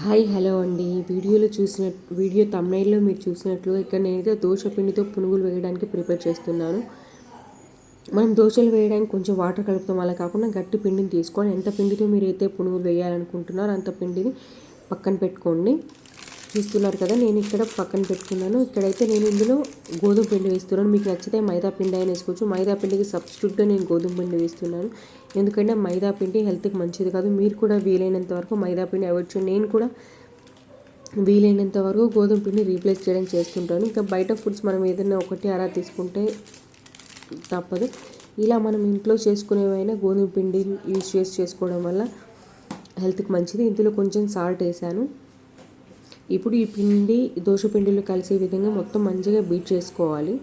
Hi hello అండి. వీడియోలో చూసిన వీడియో తమ్నైల్లో మీరు చూసినట్లు ఇక్కడ నేనైతే దోశ పిండితో పునుగులు వేయడానికి ప్రిపేర్ చేస్తున్నాను. మనం దోశలు వేయడానికి కొంచెం వాటర్ కలుపుతాం. అలా కాకుండా గట్టి పిండిని తీసుకొని ఎంత పిండితో మీరు అయితే పునుగులు వేయాలనుకుంటున్నారో అంత పిండిని పక్కన పెట్టుకోండి. చూస్తున్నారు కదా నేను ఇక్కడ పక్కన పెట్టుకున్నాను. ఇక్కడైతే నేను ఇందులో గోధుమ పిండి వేస్తున్నాను. మీకు నచ్చితే మైదా పిండి అయినా వేసుకోవచ్చు. మైదా పిండికి సబ్స్టిట్యూట్గా నేను గోధుమ పిండి వేస్తున్నాను. ఎందుకంటే మైదా పిండి హెల్త్కి మంచిది కాదు. మీరు కూడా వీలైనంత వరకు మైదా పిండి అవ్వచ్చు నేను కూడా వీలైనంత వరకు గోధుమ పిండి రీప్లేస్ చేయడం చేస్తుంటాను. ఇంకా బయట ఫుడ్స్ మనం ఏదైనా ఒకటి అలా తీసుకుంటే తప్పదు. ఇలా మనం ఇంట్లో చేసుకునేవైనా గోధుమ పిండి యూజ్ చేసి చేసుకోవడం వల్ల హెల్త్కి మంచిది. ఇందులో కొంచెం సాల్ట్ వేసాను. ఇప్పుడు ఈ పిండి దోశ పిండిలో కలిసే విధంగా మొత్తం మంచిగా బీట్ చేసుకోవాలి.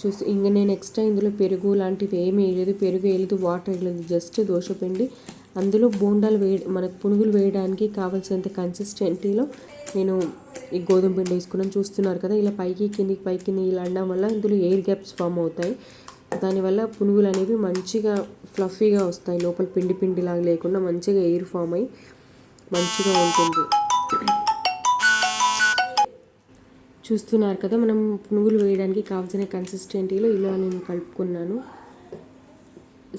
చూసి ఇంకా నేను ఎక్స్ట్రా ఇందులో పెరుగు లాంటివి ఏమీ వేయలేదు. పెరుగు వేయలేదు వాటర్ వేయలేదు జస్ట్ దోశ పిండి. అందులో బోండాలు వేయ మనకు పునుగులు వేయడానికి కావాల్సినంత కన్సిస్టెంటీలో నేను ఈ గోధుమ పిండి వేసుకున్నాను. చూస్తున్నారు కదా ఇలా పైకి కిందికి పైకి ఇలా అనడం వల్ల ఇందులో ఎయిర్ గ్యాప్స్ ఫామ్ అవుతాయి. దానివల్ల పునుగులు అనేవి మంచిగా ఫ్లఫీగా వస్తాయి. లోపల పిండి పిండిలాగా లేకుండా మంచిగా ఎయిర్ ఫామ్ అయ్యి మంచిగా ఉంటుంది. చూస్తున్నారు కదా మనం పునుగులు వేయడానికి కావాల్సిన కన్సిస్టెంటీలో ఇలా నేను కలుపుకున్నాను.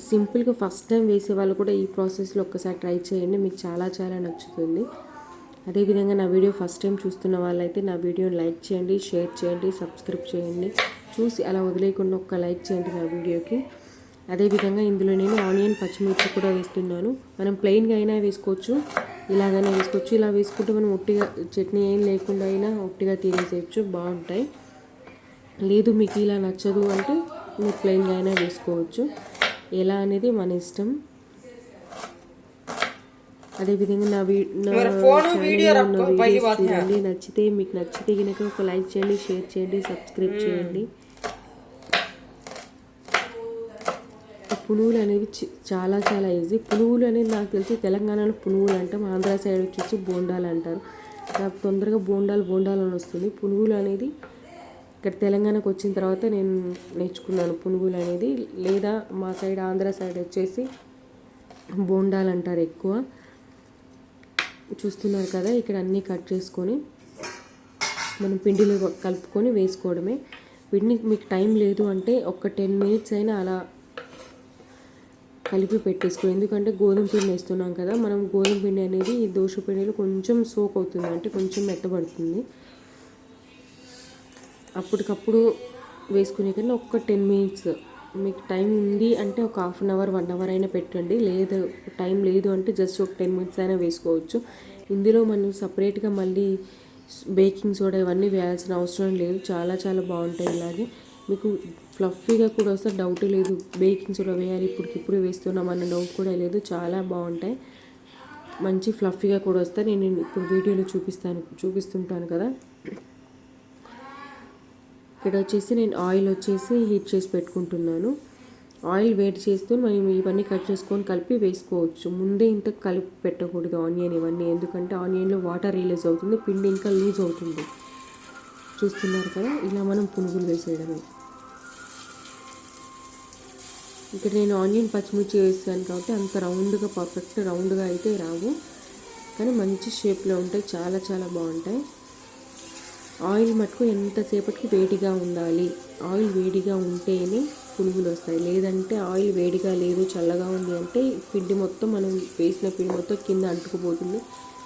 సింపుల్గా ఫస్ట్ టైం వేసే వాళ్ళు కూడా ఈ ప్రాసెస్లో ఒక్కసారి ట్రై చేయండి మీకు చాలా చాలా నచ్చుతుంది. అదేవిధంగా నా వీడియో ఫస్ట్ టైం చూస్తున్న వాళ్ళైతే నా వీడియోని లైక్ చేయండి షేర్ చేయండి సబ్స్క్రైబ్ చేయండి. చూసి అలా వదిలేయకుండా ఒక్క లైక్ చేయండి నా వీడియోకి. అదేవిధంగా ఇందులో నేను ఆనియన్ పచ్చిమిర్చి కూడా వేస్తున్నాను. మనం ప్లెయిన్గా అయినా వేసుకోవచ్చు. ఇలాగైనా వేసుకోవచ్చు ఇలా వేసుకుంటే మనం ఒట్టిగా చట్నీ ఏం లేకుండా అయినా ఒట్టిగా తినేసేయచ్చు. బాగుంటాయి. లేదు మీకు ఇలా నచ్చదు అంటే మీరు ప్లెయిన్గా అయినా వేసుకోవచ్చు. ఎలా అనేది మన ఇష్టం. అదేవిధంగా నా వీ నా వీడియోస్ చూడండి నచ్చితే మీకు నచ్చితే కనుక ఒక లైక్ చేయండి షేర్ చేయండి సబ్స్క్రైబ్ చేయండి. పునుగులు అనేవి చాలా చాలా ఈజీ పునుగులు అనేది నాకు తెలిసి తెలంగాణలో పునుగులు అంటాం. ఆంధ్ర సైడ్ వచ్చేసి బోండాలు అంటారు. నాకు తొందరగా బోండాలు బోండాలు అని వస్తుంది. పునుగులు అనేది ఇక్కడ తెలంగాణకు వచ్చిన తర్వాత నేను నేర్చుకున్నాను పునుగులు అనేది. లేదా మా సైడ్ ఆంధ్ర సైడ్ వచ్చేసి బోండాలు అంటారు ఎక్కువ. చూస్తున్నారు కదా ఇక్కడ అన్నీ కట్ చేసుకొని మనం పిండిలో కలుపుకొని వేసుకోవడమే. పిండి మీకు టైం లేదు అంటే ఒక టెన్ మినిట్స్ అయినా అలా కలిపి పెట్టేసుకో. ఎందుకంటే గోధుమ పిండి వేస్తున్నాం కదా మనం గోధుమ పిండి అనేది ఈ దోశ పిండిలో కొంచెం సోక్ అవుతుంది అంటే కొంచెం మెత్తబడుతుంది. అప్పటికప్పుడు వేసుకునే కన్నా ఒక్క టెన్ మినిట్స్. మీకు టైం ఉంది అంటే ఒక half an hour one hour అయినా పెట్టండి. లేదు టైం లేదు అంటే జస్ట్ ఒక టెన్ మినిట్స్ అయినా వేసుకోవచ్చు. ఇందులో మనం సపరేట్గా మళ్ళీ బేకింగ్ సోడా ఇవన్నీ వేయాల్సిన అవసరం లేదు. చాలా చాలా బాగుంటాయి ఇలాగే. మీకు ఫ్లఫీగా కూడా వస్తే డౌట్ లేదు. బేకింగ్ సోడా వేయాలి ఇప్పటికిప్పుడు వేస్తున్నాం అన్న డౌట్ కూడా లేదు. చాలా బాగుంటాయి. మంచి ఫ్లఫీగా కూడా వస్తాయి. నేను ఇప్పుడు వీడియోలో చూపిస్తాను చూపిస్తుంటాను కదా. ఇక్కడ వచ్చేసి నేను ఆయిల్ వచ్చేసి హీట్ చేసి పెట్టుకుంటున్నాను. ఆయిల్ వేడి చేస్తూ మనం ఇవన్నీ కట్ చేసుకొని కలిపి వేసుకోవచ్చు. ముందే ఇంత కలిపి పెట్టకూడదు ఆనియన్ ఇవన్నీ. ఎందుకంటే ఆనియన్లో వాటర్ రిలీజ్ అవుతుంది పిండి ఇంకా లూజ్ అవుతుంది. చూస్తున్నారు కదా? ఇలా మనం పునుగులు వేసేయడమే. ఇక్కడ నేను ఆనియన్ పచ్చిమిర్చి వేస్తాను కాబట్టి అంత రౌండ్గా పర్ఫెక్ట్ రౌండ్గా అయితే రావు. కానీ మంచి షేప్లో ఉంటాయి చాలా చాలా బాగుంటాయి. ఆయిల్ మటుకు ఎంతసేపటికి వేడిగా ఉండాలి. ఆయిల్ వేడిగా ఉంటేనే పునుగులు వస్తాయి. లేదంటే ఆయిల్ వేడిగా లేదు చల్లగా ఉంది అంటే పిండి మొత్తం మనం వేసిన పిండి మొత్తం కింద అంటుకుపోతుంది.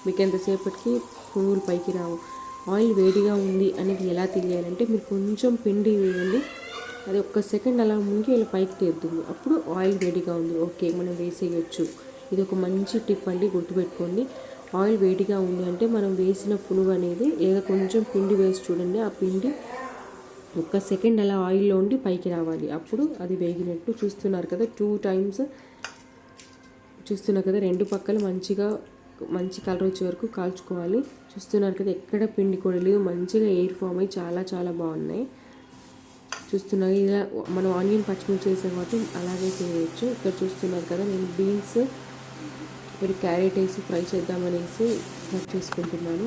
మీకు ఎంతసేపటికి పునుగులు పైకి రావు. ఆయిల్ వేడిగా ఉంది అనేది ఎలా తెలియాలంటే మీరు కొంచెం పిండి వేయండి. అది ఒక్క సెకండ్ అలా ముంగి ఇలా పైకి తీరుతుంది. అప్పుడు ఆయిల్ వేడిగా ఉంది. ఓకే మనం వేసేయచ్చు. ఇది ఒక మంచి టిప్ అండి గుర్తుపెట్టుకోండి. ఆయిల్ వేడిగా ఉంది అంటే మనం వేసిన పునుగు అనేది లేదా కొంచెం పిండి వేసి చూడండి ఆ పిండి ఒక్క సెకండ్ అలా ఆయిల్లో ఉండి పైకి రావాలి. అప్పుడు అది వేగినట్టు చూస్తున్నారు కదా టూ టైమ్స్ చూస్తున్నారు కదా రెండు పక్కల మంచిగా మంచి కలర్ వచ్చే వరకు కాల్చుకోవాలి. చూస్తున్నారు కదా ఎక్కడ పిండి కూడా లేదు. మంచిగా ఎయిర్ ఫామ్ అయ్యి చాలా చాలా బాగున్నాయి. చూస్తున్నారు ఇలా మనం ఆనియన్ పచ్చిమిర్చి వేసాం కాబట్టి అలాగే చేయవచ్చు ఇక్కడ చూస్తున్నారు కదా నేను బీన్స్ మరి క్యారెట్ వేసి ఫ్రై చేద్దామనేసి కట్ చేసుకుంటున్నాను.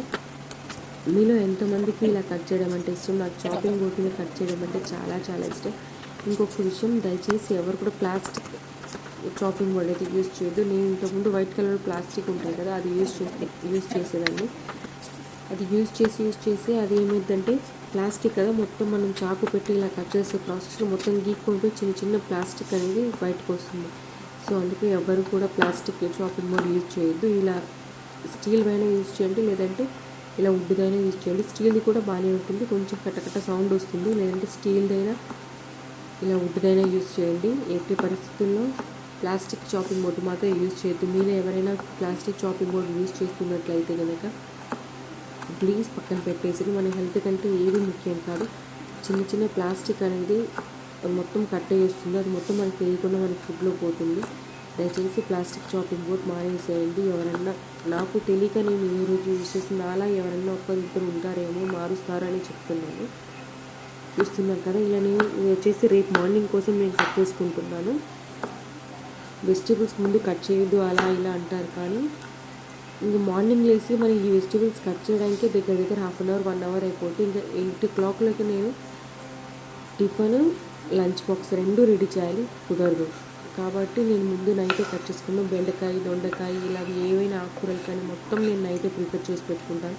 మీలో ఎంతమందికి ఇలా కట్ చేయడం అంటే ఇష్టం? నాకు చాపింగ్ బోర్డు మీద కట్ చేయడం అంటే చాలా చాలా ఇష్టం. ఇంకొక విషయం దయచేసి ఎవరు కూడా ప్లాస్టిక్ చాపింగ్ బోర్డ్ అయితే యూజ్ చేయొద్దు. నేను ఇంతకుముందు వైట్ కలర్ ప్లాస్టిక్ ఉంటాయి కదా అది యూజ్ చేసి యూజ్ చేసేదాన్ని. అది యూజ్ చేసి యూజ్ చేసి అది ఏమైందంటే ప్లాస్టిక్ కదా మొత్తం మనం చాకు పెట్టి ఇలా కట్ చేసే ప్రాసెస్లో మొత్తం గీక్కొని పోయి చిన్న చిన్న ప్లాస్టిక్ అనేది బయటకు వస్తుంది. సో అందుకే ఎవరు కూడా ప్లాస్టిక్ షాపింగ్ బోర్డ్ యూజ్ చేయొద్దు. ఇలా స్టీల్ పైన యూజ్ చేయండి లేదంటే ఇలా వుడ్దైనా యూజ్ చేయండి. స్టీల్ది కూడా బాగానే ఉంటుంది కొంచెం కట్టకట్ట సౌండ్ వస్తుంది. లేదంటే స్టీల్దైనా ఇలా ఉడ్డుదైనా యూజ్ చేయండి. ఎట్టి పరిస్థితుల్లో ప్లాస్టిక్ చాపింగ్ బోర్డు మాత్రం యూజ్ చేయొద్దు. మీరు ఎవరైనా ప్లాస్టిక్ చాపింగ్ బోర్డు యూజ్ చేస్తున్నట్లయితే కనుక ప్లీజ్ పక్కన పెట్టేసి మన హెల్త్ కంటే ఏది ముఖ్యం కాదు. చిన్న చిన్న ప్లాస్టిక్ అనేది మొత్తం కట్టేస్తుంది అది మొత్తం మనకి తెలియకుండా మన ఫుడ్లో పోతుంది. దయచేసి ప్లాస్టిక్ చాపింగ్ బోర్డ్ మానేసేయండి. ఎవరన్నా నాకు తెలియక నేను ఈ రోజు యూజ్ చేసిన అలా ఎవరన్నా ఒక్కరిద్దరు ఉంటారేమో మారుస్తారని చెప్తున్నాను. చూస్తున్నారు కదా ఇలా నేను వచ్చేసి రేపు మార్నింగ్ కోసం నేను కట్ చేసుకుంటున్నాను. వెజిటేబుల్స్ ముందు కట్ చేయొద్దు అలా ఇలా అంటారు కానీ ఇంక మార్నింగ్ లేసి మనం ఈ వెజిటేబుల్స్ కట్ చేయడానికి దగ్గర దగ్గర half an hour one hour అయిపోతే ఇంకా ఎయిట్ ఓ క్లాక్లోకి నేను టిఫిన్ లంచ్ బాక్స్ రెండు రెడీ చేయాలి కుదరదు. కాబట్టి నేను ముందు నైటే కట్ చేసుకున్నాను బెండకాయ దొండకాయ ఇలా ఏవైనా ఆకుకూరలు కానీ మొత్తం నేను నైటే ప్రిపేర్ చేసి పెట్టుకుంటాను.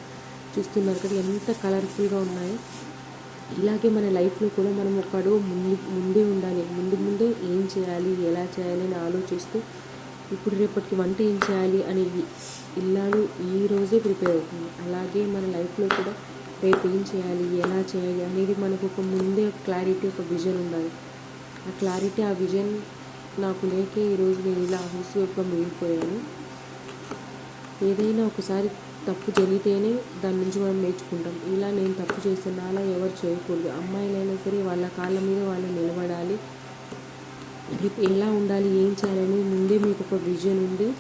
చూస్తున్నారు కదా ఎంత కలర్ఫుల్గా ఉన్నాయో. ఇలాగే మన లైఫ్లో కూడా మనం ఒక అడుగు ముందు ముందే ఉండాలి. ముందు ముందే ఏం చేయాలి ఎలా చేయాలి అని ఆలోచిస్తూ ఇప్పుడు రేపటికి వంట ఏం చేయాలి అని ఇల్లాలు ఈ రోజే ప్రిపేర్ అవుతుంది. అలాగే మన లైఫ్లో కూడా రేపు ఏం చేయాలి ఎలా చేయాలి అనేది మనకు ఒక ముందే క్లారిటీ ఒక విజన్ ఉండాలి. ఆ క్లారిటీ ఆ విజన్ నాకు లేకే ఈరోజు నేను ఇలా హౌస్ మిగిలిపోయాను. ఏదైనా ఒకసారి తప్పు జరిగితేనే దాని నుంచి మనం నేర్చుకుంటాం. ఇలా నేను తప్పు చేసిన అలా ఎవరు చేయకూడదు. అమ్మాయిలైనా సరే వాళ్ళ కాళ్ళ మీద వాళ్ళు నిలబడాలి. రేపు ఎలా ఉండాలి ఏం చేయాలని ముందే మీకు ఒక విజన్ ఉంది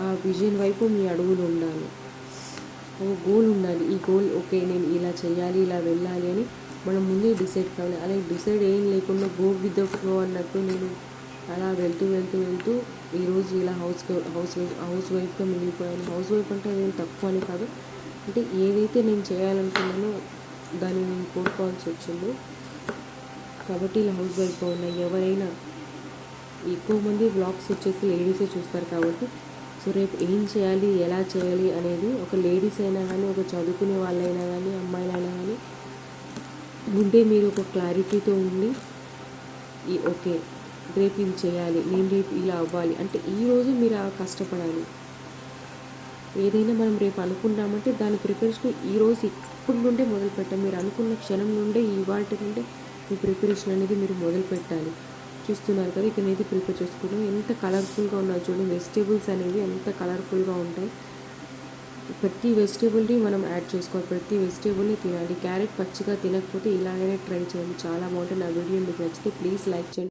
ఆ విజన్ వైపు మీ అడుగులు ఉండాలి. ఓ గోల్ ఉండాలి. ఈ గోల్ ఓకే నేను ఇలా చేయాలి ఇలా వెళ్ళాలి అని మనం ముందే డిసైడ్ కావాలి. అలాగే డిసైడ్ ఏం లేకుండా గో విత్ ద ఫ్లో అన్నట్టు నేను అలా వెళ్తూ వెళ్తూ వెళ్తూ ఈరోజు ఇలా హౌస్ హౌస్ వైఫ్ హౌస్ వైఫ్గా మిగిలిపోయాను. హౌస్ వైఫ్ అంటే అదేం తక్కువ అని కాదు. అంటే ఏదైతే నేను చేయాలనుకున్నానో దాన్ని నేను కోరుకోవాల్సి వచ్చిందో. కాబట్టి ఇలా హౌస్ వైఫ్గా ఉన్నాయి ఎవరైనా ఎక్కువ మంది వ్లాగ్స్ వచ్చేసి లేడీసే చూస్తారు కాబట్టి సో రేపు ఏం చేయాలి ఎలా చేయాలి అనేది ఒక లేడీస్ అయినా కానీ ఒక చదువుకునే వాళ్ళైనా కానీ అమ్మాయిలైనా కానీ ముందే మీరు ఒక క్లారిటీతో ఉండి ఈ ఓకే రేపు ఇది చేయాలి నేను రేపు ఇలా అవ్వాలి. అంటే ఈరోజు మీరు కష్టపడాలి. ఏదైనా మనం రేపు అనుకున్నామంటే దాని ప్రిపరేషన్ ఈ రోజు ఇప్పటి నుండే మొదలు పెట్టాలి మీరు అనుకున్న క్షణం నుండే ఇవాళ నుండే మీ ప్రిపరేషన్ అనేది మీరు మొదలు పెట్టాలి చూస్తున్నారు కదా ఇక్కడ అనేది ప్రిపేర్ చేసుకున్నాం ఎంత కలర్ఫుల్గా ఉన్నాయి చూడండి. వెజిటేబుల్స్ అనేవి ఎంత కలర్ఫుల్గా ఉంటాయి. ప్రతి వెజిటేబుల్ని మనం యాడ్ చేసుకోవాలి. ప్రతి వెజిటేబుల్ని తినాలి. క్యారెట్ పచ్చిగా తినకపోతే ఇలాగైనా ట్రై చేయండి. చాలా బాగుంటుంది. నా వీడియో మీకు నచ్చితే ప్లీజ్ లైక్ చేయండి.